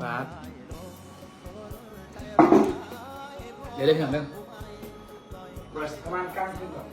ฟ้าเดี๋ยวเล่นพี่หน่อยเรื่องประมาณกลางคืนก่อน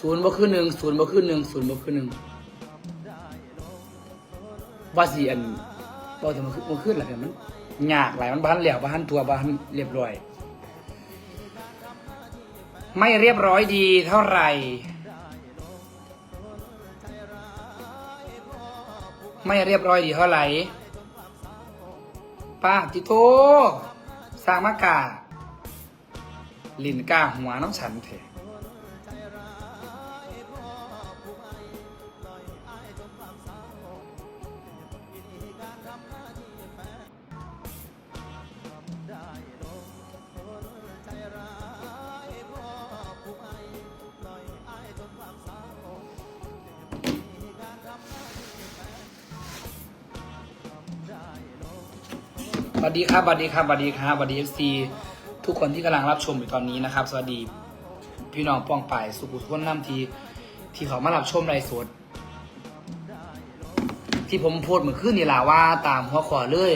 ศูนย์บ่ขึ้นหนึ่งศูนย์บ่ขึ้นหนึ่งศูนย์บ่ขึ้นหนึ่งว่าสีอันบอกถึงมันขึ้นมันขึ้นอะไรมันยากหลายมันบ้านเหลี่ยวบ้านตัวบ้านเรียบร้อย ไม่เรียบร้อยดีเท่าไหร่ ไม่เรียบร้อยดีเท่าไหร่ป้าติโตสร้างมากาลินกาหัวน้องฉันเถอะ สวัสดีครับสวัสดีครับสวัสดีครับสวัสดีเอฟซีทุกคนที่กำลังรับชมอยู่ตอนนี้นะครับ สวัสดีพี่น้องป้องป่ายสุขุทุนน้ำที ที่เขามารับชมไลฟ์สดที่ผมโพสต์เมื่อคืนนี่แหละว่าตามหัวขอเลย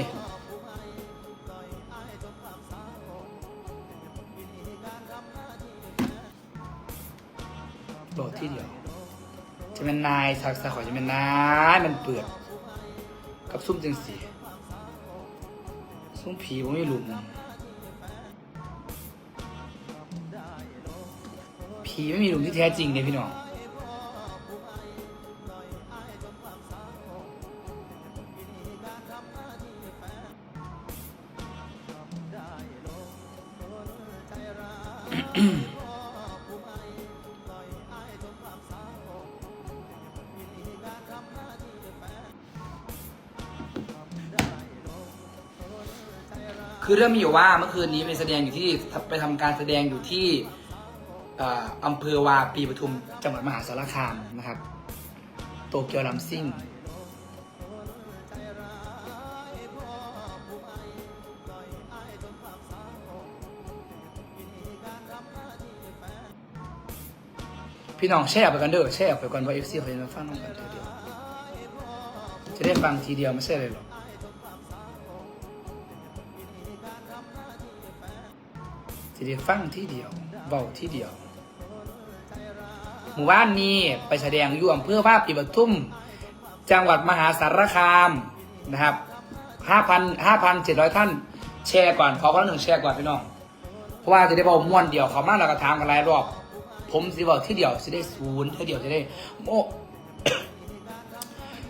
โดดที่เดียว จะเป็นนายสักสะขอจะเป็นนายมันเปื่อนกับซุ่มจังสี ซุ้มผีผมไม่รู้ผีไม่มีหลุมที่แท้จริงเลยพี่น้อง คือเรื่องมีอยู่ว่าเมื่อคืนนี้ไปแสดงอยู่ที่ไปทำการแสดงอยู่ที่อ่ออำเภอวาปีปทุมจังหวัดมหาสารคามนะครับ โตเกียวลัมซิ่งพี่น้องแช่ไปกันเด้อแช่ไปก่อนว่าเอฟซีเขาจะมาฟังน้องกันทีเดียวจะได้ฟังทีเดียวไม่ใช่เลยหรอก จะได้ฟังที่เดียวเบาที่เดียวหมู่บ้านนี้ไปแสดงอยู่อำเภอว่าปีปทุมจังหวัดมหาสารคามนะครับห้าพันห้าพันเจ็ดร้อยท่าน แชร์ก่อนขอคนละหนึ่งแชร์ก่อนพี่น้อง เพราะว่าจะได้บอกม้วนเดียวเขามาแล้วก็ถามกันหลายรอบ ผมสิบอกที่เดียวจะได้ศูนย์ที่เดียวจะได้โม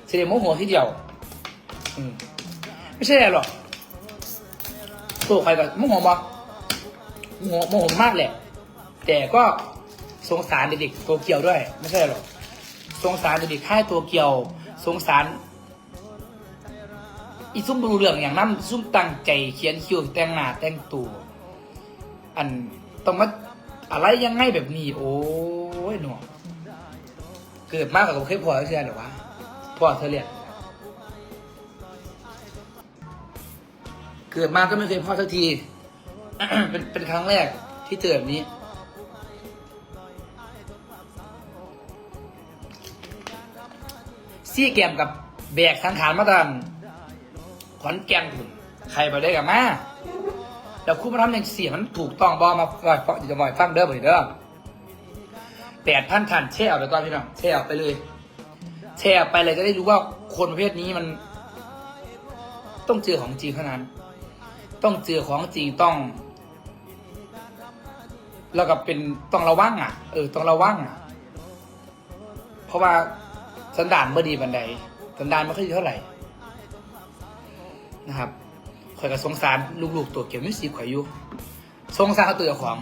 จะได้โมโหที่เดียว อืมไม่ใช่หรอกตัวใครกับโมโหบ่ โมโหมากแหละ แต่ก็สงสารเด็กๆตัวเกียวด้วย ไม่ใช่หรอกสงสารเด็กๆค่ายตัวเกียว สงสารอีซุ่มบรูเรื่องอย่างนั้นซุ่มตั้งใจเขียนคิวแต่งหน้าแต่งตัวอันต้องมาอะไรยังไงแบบนี้ โอ้ยหนอเกิดมากกว่าเคยพอเชื่อหรอวะพอเธอเรียนเกิดมาก็ไม่เคยพอสักที เป็นเป็นครั้งแรกที่เจอแบบนี้ ซี่แกมกับแบกสังขารมาตันขอนแก่นคุณใครไปได้กับมาแล้วคุณมาทำอย่างเสียมันถูกต้องบอมาก่อนจะบ่อยฟังเด้อบ่อยเด้อแปดพันทันแช่เอาไปก่อนพี่น้องแช่เอาไปเลยแช่เอาไปเลยจะได้รู้ว่าคนประเภทนี้มัน ต้องเจอของจริงเท่านั้น ต้องเจอของจริงต้อง แล้วก็เป็นต้องระวังอะ เออต้องระวังอะ เพราะว่าสันดานเมื่ดีบันไดสันดานไม่ค่อยดีเท่าไหร่ นะครับข่อยก็สงสารลูกๆตัวเกี่ยวไม่สีข่อยอยู่สงสารเขาตัวของ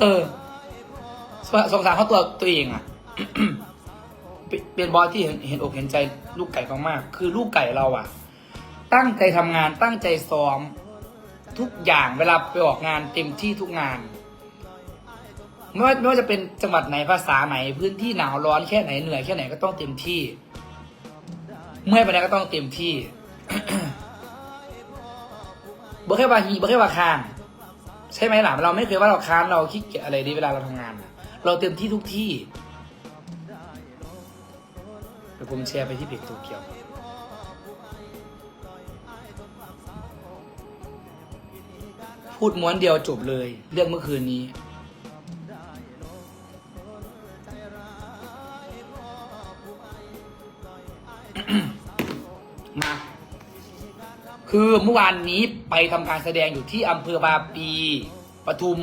เออสงสารเขาตัวตัวเองอะเป็นเป็นบอสที่เห็นเห็นอกเห็นใจลูกไก่มากๆคือลูกไก่เราอะ ตั้งใจทำงานตั้งใจซ้อม ทุกอย่างเวลาไปออกงานเต็มที่ทุกงานไม่ว่าไม่ว่าจะเป็นจังหวัดไหนภาษาไหนพื้นที่หนาวร้อนแค่ไหนเหนื่อยแค่ไหนก็ต้องเต็มที่ เมื่อยไปไหนก็ต้องเต็มที่บ่แค่ว่าฮีบ่แค่ว่าคานใช่ไหมหล่ะเราไม่เคยว่าเราค้านเราขี้เกียจอะไรดีเวลาเราทำงาน เราเต็มที่ทุกที่เดี๋ยวผมแชร์ไปที่เพจโตเกียว พูดม้วนเดียวจบเลย เรื่องเมื่อคืนนี้ มา คือเมื่อวานนี้ไปทำการแสดงอยู่ที่อำเภอบาปีปทุม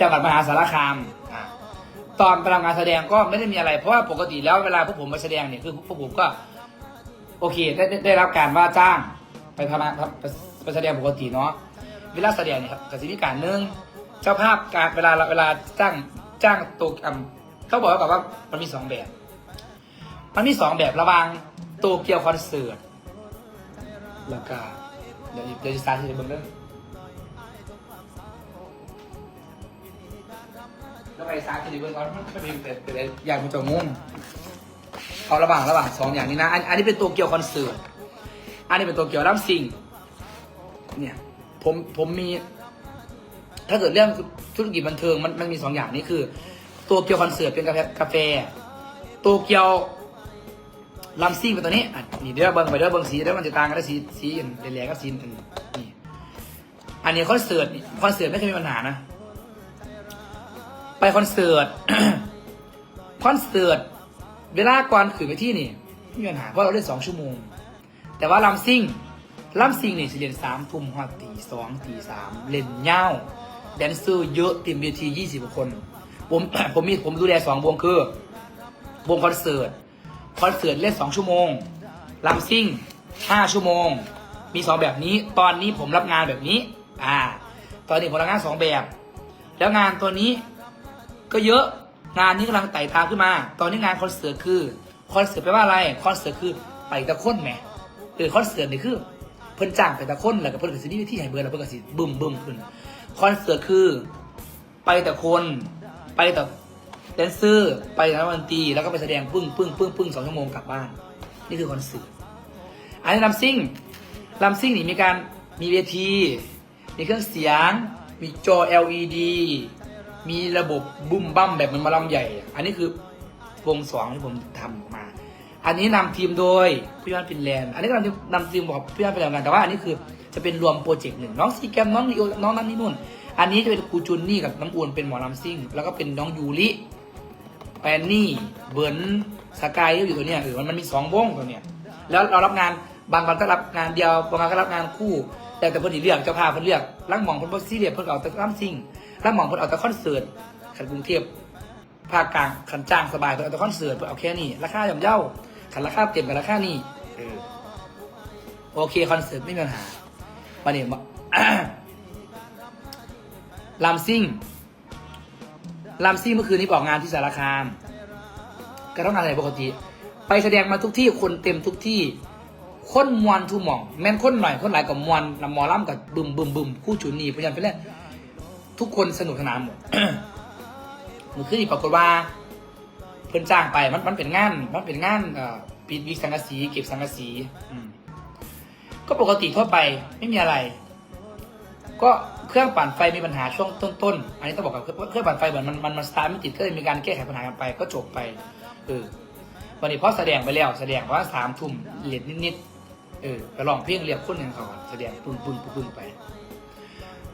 จังหวัดมหาสารคามอะตอนไปทำการแสดงก็ไม่ได้มีอะไร เพราะว่าปกติแล้วเวลาพวกผมมาแสดงเนี่ยคือพวกผมก็ โอเค ได้ได้ได้รับการว่าจ้างไปทำงานไปแสดงปกติเนาะ เวลาแสดงเนี่ยครับกสิมีการหนึ่งเจ้าภาพการเวลาเวลาจ้างจ้างตัวอ่ำเขาบอกไว้ก่อนว่ามันมีสองแบบ มันมีสองแบบระหว่างโตเกียวคอนเสิร์ตแล้วก็เดี๋ยวเดี๋ยวจะสาธิตเบิ่งเรื่องแล้วไปสาธิตเบิ่งก่อนมันเป็นเป็นเป็นเป็นอย่างมันจะงงเอาระหว่างระหว่างสองอย่างนี้นะอันอันนี้เป็นตัวเกียวคอนเสิร์ตอันนี้เป็นตัวเกียวรัมซิงเนี่ย ผมผมมี ถ้าเกิดเรื่องธุรกิจบันเทิงมันมันมีสองอย่างนี้คือตัวเกียวคอนเสิร์ตเป็นกาแฟกาแฟตัวเกียวลำซิ่งไปตัวนี้อะนี่เดี๋ยวเบิ้งไปเดี๋ยวเบิ้งสีเดี๋ยวมันจะต่างกันแล้วสีสีแหลกกับสีอื่นนี่อันนี้คอนเสิร์ตคอนเสิร์ตไม่เคยมีปัญหานะ ไปคอนเสิร์ตคอนเสิร์ตเวลาก่อนขืนไปที่นี่ไม่มีปัญหาเพราะเราเล่นสองชั่วโมง แต่ว่าลำซิ่ง ลำซิ่งนี่ยสิเล่นสามทุ่มหัวตีสองตีสามเล่นเง่าแดนเซอร์เยอะเต็มเวทียี่สิบคน ผมผมมีผมดูแลสองวงคือ วงคอนเสิร์ต คอนเสิร์ตเล่นสองชั่วโมงลำซิงห้าชั่วโมง มีสองแบบนี้ ตอนนี้ผมรับงานแบบนี้ อ่า ตอนนี้ผมรับงานสองแบบ แล้วงานตัวนี้ก็เยอะงานนี้กำลังไต่ตามขึ้นมา ตอนนี้งานคอนเสิร์ตคือ คอนเสิร์ตแปลว่าอะไร คอนเสิร์ตคือไปตะค้นแหมเออคอนเสิร์ตนี่คือ เพิ่นจ้างไปตะค้นแล้วก็เพิ่นก็สิมีวิธีให้เบอร์แล้วเพิ่นก็สิบึ้มบึ้มขึ้นคอนเสิร์ตคือ ไปแต่คนไปแต่แดนเซอร์ไปแต่นักดนตรีแล้วก็ไปแสดงปึ้งปึ้งปึ้งปึ้งสองชั่วโมงกลับบ้าน นี่คือคอนเสิร์ตอันนี้ลำซิ่งลำซิ่งนี่มีการมีเวที มีเครื่องเสียง มีจอ LED มีระบบบุ้มบั้มแบบเหมันมาลำใหญ่ อันนี้คือวงสองที่ผมทำมา อันนี้นำทีมโดยพี่วันฟินแลนด์ อันนี้ก็นำทีมนำทีมบอกพี่วันฟินแลนด์กันแต่ว่าอันนี้คือจะเป็นรวมโปรเจกต์หนึ่งน้องซีแกมน้องลีโอน้องนั่นนี่นู่น อันนี้จะเป็นครูจุนนี่กับน้ำอูนเป็นหมอลำซิ่ง แล้วก็เป็นน้องยูริแปนนี่เบิร์นสกายอยู่ตัวเนี้ยเออมันมันมีสองวงตัวเนี้ยแล้วเรารับงานบางวันก็รับงานเดียวบางวันก็รับงานคู่ แต่แต่เพิ่นสิเลือกเจ้าภาพเพิ่นเลือกลังหมองเพิ่นบ่ซีเรียสเพิ่นเอาแต่ลำซิ่งลังหมองเพิ่นเอาแต่คอนเสิร์ตขันกรุงเทพภาคกลางขันจ้างสบายเพิ่นเอาแต่คอนเสิร์ตเพิ่นเอาแค่นี้ราคาย่อมเยา ขันราคาเต็มกับราคานี้เออโอเคคอนเสิร์ตไม่มีปัญหาวันนี้มาลำซิ่งลำซิ่งเมื่อคืนนี้ออกงานที่สารคาม ก็ต้องงานอะไรปกติ ไปแสดงมาทุกที่คนเต็มทุกที่คนมวนทุกหม่อง แม่นคนหน่อยคนหลายกับมวนนำหมอล่ำกับบึมบึมบึมคู่จุนนี่พยายามไปเล่นทุกคนสนุกสนานหมดเมื่อคืนนี้ปรากฏว่า เพิ่นจ้างไปมันมันเป็นงานมันเป็นงานเอ่อปิดวิกสังกะสีเก็บสังกะสีอืมก็ปกติทั่วไปไม่มีอะไร ก็เครื่องปั่นไฟมีปัญหาช่วงต้นๆอันนี้ต้องบอกกับเครื่องปั่นไฟเหมือนมันมันมันสตาร์ทไม่ติดก็เลยมีการแก้ไขปัญหากันไป ก็จบไปเออวันนี้พอแสดงไปแล้วแสดงว่าสามทุ่มเหรียญนิดๆเออไปลองเพลงเรียกคนอย่างเขาก่อนแสดงปุ้นปุ้นปุ้นปุ้นไป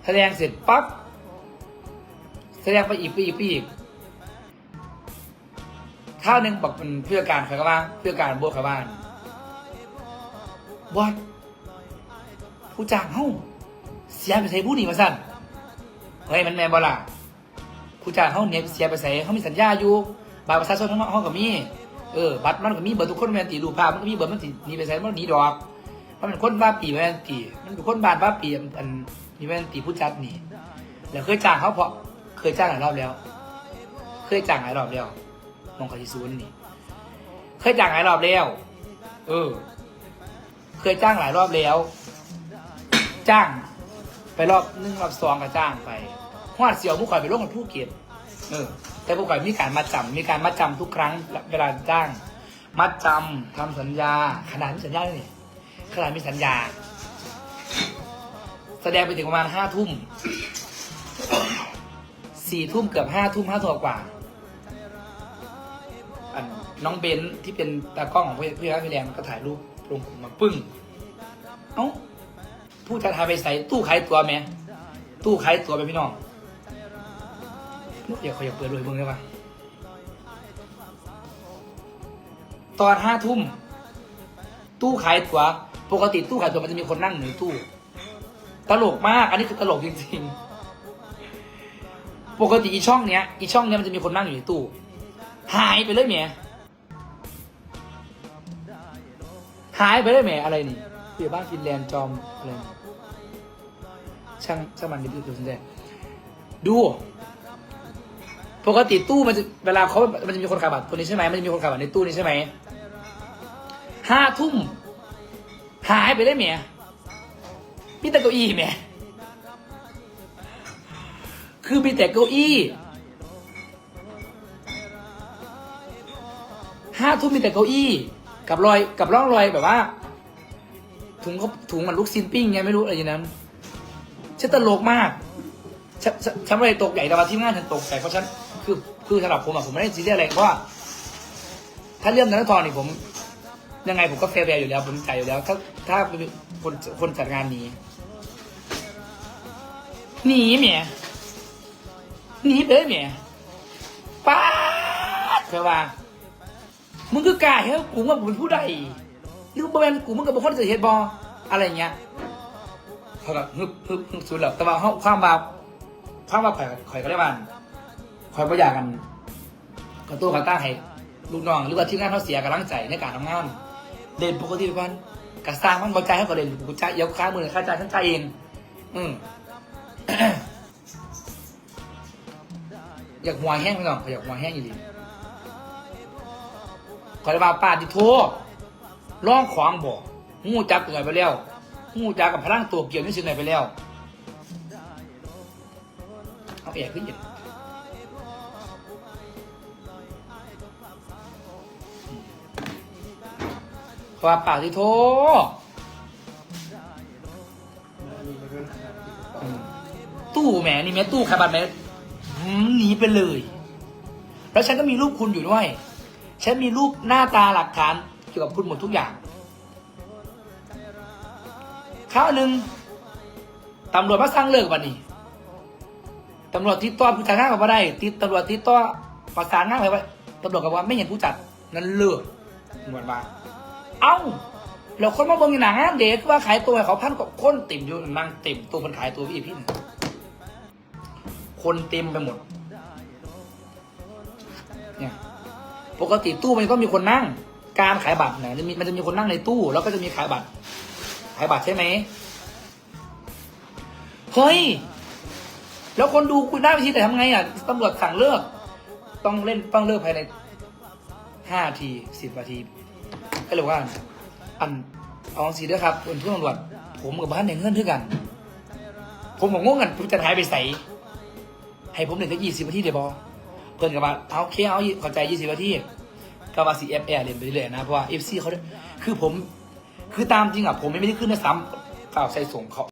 แสดงเสร็จปั๊บแสดงไปอีกไปอีกไปอีก ท่าหนึ่งบอกเป็นเพื่อการใครก็ว่าเพื่อการโบกเขาบ้านบอสผู้จ้างเฮ้าเสียไปใส่ผู้นี่มาสั่นเฮ้ยมันแมนบอล่ะผู้จ้างเขาเนี่ยเสียไปใส่เขามีสัญญาอยู่บัตรประชาชนทั้งเขาก็มีเออบัตรมันก็มีเบอร์ทุกคนแมนตีรูปภาพมันก็มีเบอร์มันตีนีไปใส่มันหนีดอกมันเป็นคนบ้าปีแมนตีมันเป็นคนบ้านบ้าปีอันนี่แมนตีผู้จัดหนีแล้วเคยจ้างเขาเพราะเคยจ้างหลายรอบแล้ว เคยจ้างหลายรอบแล้ว มองคาทิซูนนี่ เคยจ้างหลายรอบแล้ว เออ เคยจ้างหลายรอบแล้ว จ้าง ไปรอบหนึ่งรอบสองก็จ้างไปหวาดเสียวผู้ข่อยไปร่วมกับผู้เก็บเออ แต่ผู้ข่อยมีการมาจำมีการมาจำทุกครั้งเวลาจ้างมัดจำทำสัญญา ขนาดมีสัญญาเลยนี่ขนาดมีสัญญา แสดงไปถึงประมาณห้าทุ่มสี่ทุ่มเกือบห้าทุ่มห้าทุ่มกว่า น้องเบนที่เป็นตากล้องของพี่พี่รักพี่แรงก็ถ่ายรูปลงกลุ่มมาปึ้งเอ้าผู้จะทายไปใส่ตู้ขายตัวไหมตู้ขายตัวไปพี่น้องเดี๋ยวเขาอยากเปิดรวยมึงได้ปะตอนห้าทุ่มตู้ขายตัว ปกติตู้ขายตัวมันจะมีคนนั่งอยู่ในตู้ ตลกมาก อันนี้คือตลกจริงๆ ปกติอีช่องเนี้ย อีช่องเนี้ยมันจะมีคนนั่งอยู่ในตู้ หายไปเลยเมีย หายไปเลยเมียอะไรนี่เดี๋ยวบ้านฟินแลนด์จอมอะไรช่างช่างมันดูดูสินดู ปกติตู้มันจะเวลาเขามันจะมีคนขายบัตรตัวนี้ใช่ไหมมันจะมีคนขายบัตรในตู้นี้ใช่ไหมห้าทุ่มหายไปเลยเมียมีแต่เก้าอี้เมียคือมีแต่เก้าอี้ห้าทุ่มมีแต่เก้าอี้ กับรอยกับร่องรอยแบบว่า ถุงเขาถุงมันลูกซินปิ้งไงไม่รู้อะไรอย่างนั้นฉันตลกมากฉันฉันฉันไม่ได้ตกใหญ่แต่ว่าที่งานฉันตกใจเพราะฉันคือคือสำหรับผมอะผมไม่ได้ซีเรียสอะไรเพราะว่าถ้าเรื่องนักทอนี่ผม ยังไงผมก็เฟรอยู่แล้วผมใจอยู่แล้ว ถ้าถ้าคนคนจัดงานนี้หนีเมียหนีไปเลยเมียป้าดเธอว่า มึงคือกล้าเฮ้ยกูว่ากูเป็นผู้ใดหรือบ่แม่นกูมึงกับบุคคลจะเฮ็ดบออะไรเงี้ยเขาก็ฮึบฮึบฮึบสุดแล้วแต่ว่าเขาความบาความบาข่อยข่อยก็ได้บ้านข่อยบ่อยากกันกับตัวกับต้าให้ลูกน้องหรือว่าที่งานเขาเสียกำลังใจในการทำงานเด่นปกติทุกวันกระสร้างมันบ่ใจให้ก็เด่นกูจ่ายยกค่ามือค่าจ่ายฉันจ่ายเองอืมอยากหัวแห้งไปหน่อยอยากหัวแห้งอยู่ดี ขอยมาป้าดิโทร้องขวางบอกงูจักตัวไหนไปแล้วงูจักกับพลังตัวเกี่ยวนี่สิ่งไหนไปแล้ว เอาแอบขึ้นอีกขอยมาป้าดิโทตู้แหมนี่แม่ตู้ขาบัตรแมหืมหนีไปเลย แล้วฉันก็มีรูปคุณอยู่ด้วย ฉันมีรูปหน้าตาหลักฐานเกี่ยวกับคุณหมดทุกอย่างข้าวหนึ่งตำรวจมาสร้างเลิกวันนี้ตำรวจที่ต้อผู้จัดงานกับว่าได้ติดตำรวจที่ต้อประสานงานไปว่าตำรวจกับว่าไม่เห็นผู้จัดนั้นเลิกเหมือนว่าเอ้าเราคนมาเบิ่งอยู่หนังงานเด็กว่าขายตัวเขาพันกว่าคนเต็มอยู่นั่งเต็มตัวมันขายตัวพี่พี่น่คนเต็มไปหมด ปกติตู้มันก็มีคนนั่ง การขายบัตรเนี่ยมันจะมีคนนั่งในตู้ แล้วก็จะมีขายบัตร ขายบัตรใช่ไหมเฮ้ยแล้วคนดูคุณได้วิธีแต่ทำไงอะตำรวจสั่งเลิก ต้องเล่นต้องเลิกภายในห้าทีสิบนาทีก็เลยว่า อันเอาสีด้วยครับเป็นผู้ตำรวจผมกับบ้านในเงื่อนเท่ากัน ผมบอกงงกันผมจะหายไปใส่ให้ผมหนึ่งแค่ยี่สิบนาทีเดี๋ยวบอ เพิ่นกับว่าเอาเคเอาเข้าใจยี่สิบนาทีก็ว่าสีเอฟแอร์เรียนไปเรื่อยนะ เพราะว่าเอฟซีเขาคือผม คือตามจริงอะผมไม่ได้ขึ้นนะซ้ำข่าวใส่ส่งเขา